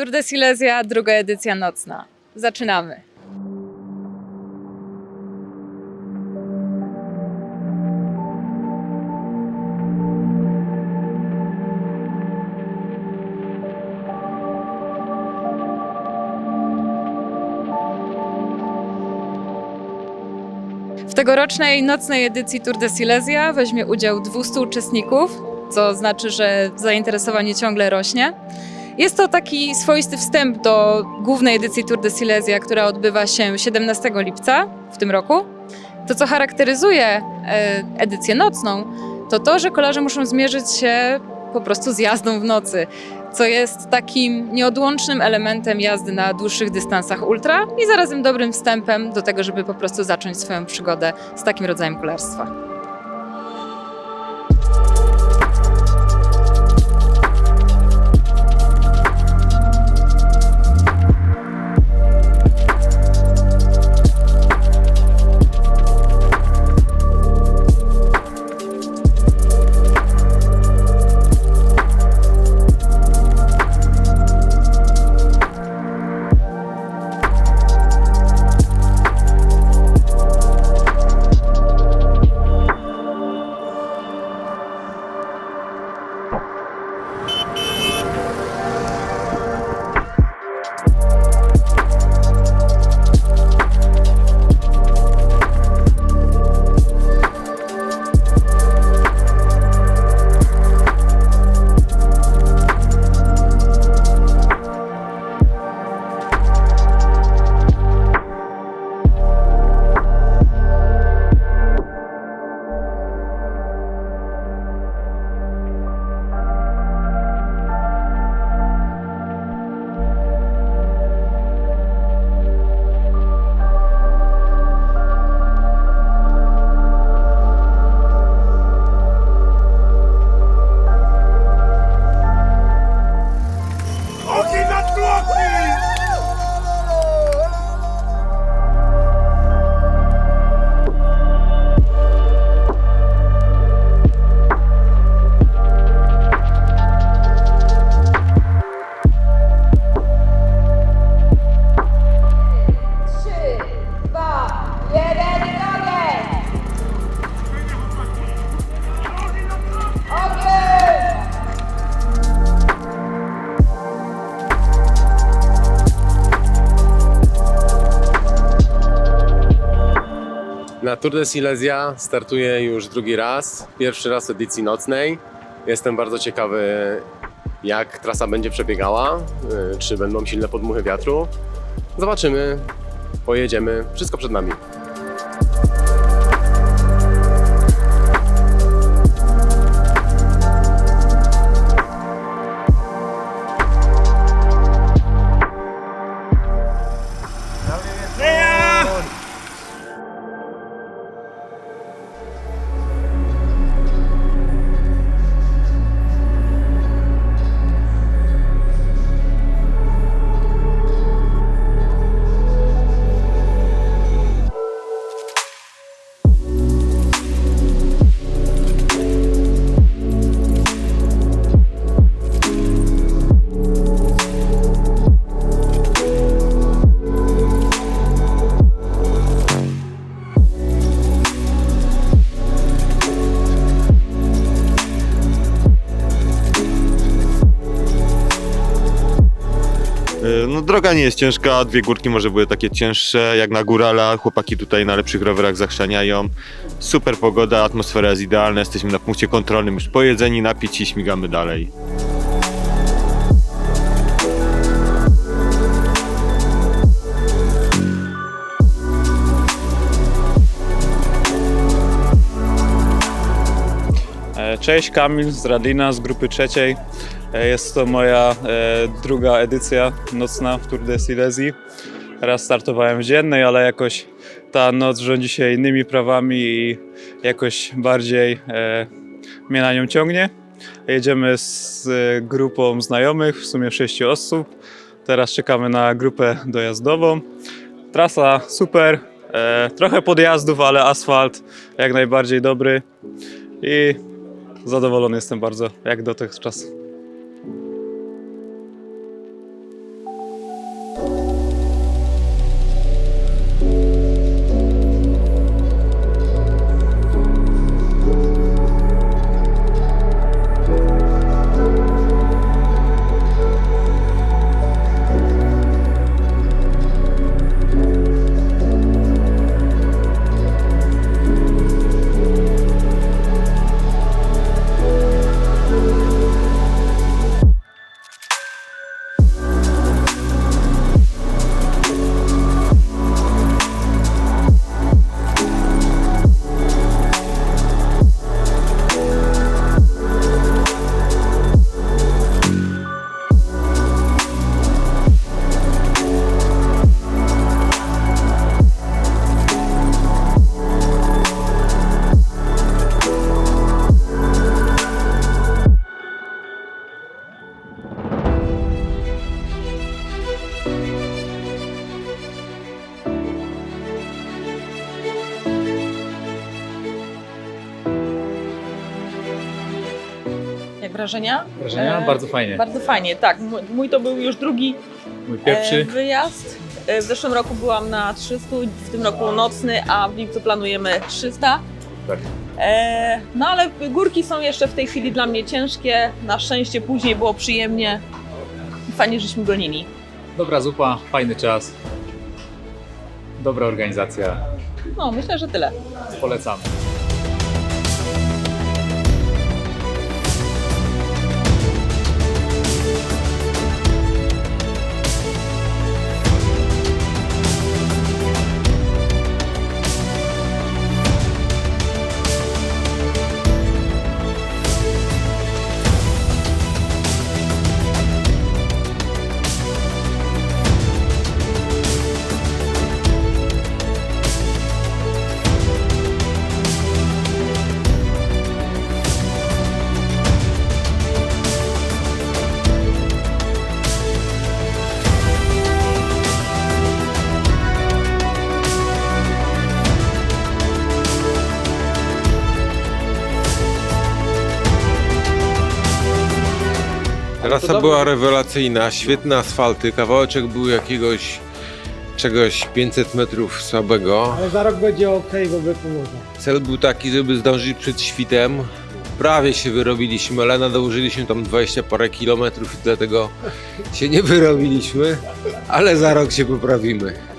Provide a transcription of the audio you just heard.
Tour de Silesia, druga edycja nocna. Zaczynamy. W tegorocznej nocnej edycji Tour de Silesia weźmie udział 200 uczestników, co znaczy, że zainteresowanie ciągle rośnie. Jest to taki swoisty wstęp do głównej edycji Tour de Silesia, która odbywa się 17 lipca w tym roku. To, co charakteryzuje e, edycję nocną, to to, że kolarze muszą zmierzyć się po prostu z jazdą w nocy, co jest takim nieodłącznym elementem jazdy na dłuższych dystansach ultra i zarazem dobrym wstępem do tego, żeby po prostu zacząć swoją przygodę z takim rodzajem kolarstwa. Tour de Silesia startuję już drugi raz, pierwszy raz edycji nocnej. Jestem bardzo ciekawy, jak trasa będzie przebiegała, y, czy będą silne podmuchy wiatru. Zobaczymy, pojedziemy, wszystko przed nami. No droga nie jest ciężka, dwie górki może były takie cięższe, jak na górala, chłopaki tutaj na lepszych rowerach zachrzaniają. Super pogoda, atmosfera jest idealna, jesteśmy na punkcie kontrolnym już pojedzeni, napici, śmigamy dalej. E, Cześć, Kamil z Radlina, z grupy trzeciej. E, Jest to moja e, druga edycja nocna w Tour de Silesii. Raz startowałem w dziennej, ale jakoś ta noc rządzi się innymi prawami i jakoś bardziej e, mnie na nią ciągnie. Jedziemy z grupą znajomych, w sumie sześciu osób. Teraz czekamy na grupę dojazdową. Trasa super, trochę podjazdów, ale asfalt jak najbardziej dobry. I zadowolony jestem bardzo, jak dotychczas. Wrażenia? Wrażenia? E, Bardzo fajnie. Bardzo fajnie, tak. Mój, to był już drugi Mój e, pierwszy. wyjazd. E, w zeszłym roku byłam na 300, w tym roku nocny, a w lipcu planujemy 300. Tak. E, no ale górki są jeszcze w tej chwili dla mnie ciężkie. Na szczęście później było przyjemnie. Fajnie, żeśmy gonili. Dobra zupa, fajny czas. Dobra organizacja. No, myślę, że tyle. Polecamy. Trasa była rewelacyjna, świetne asfalty, kawałeczek był jakiegoś czegoś 500 metrów słabego. Ale za rok będzie ok, bo by pomoże. Cel był taki, żeby zdążyć przed świtem. Prawie się wyrobiliśmy, ale nadążyliśmy tam 20 parę kilometrów i dlatego się nie wyrobiliśmy, ale za rok się poprawimy.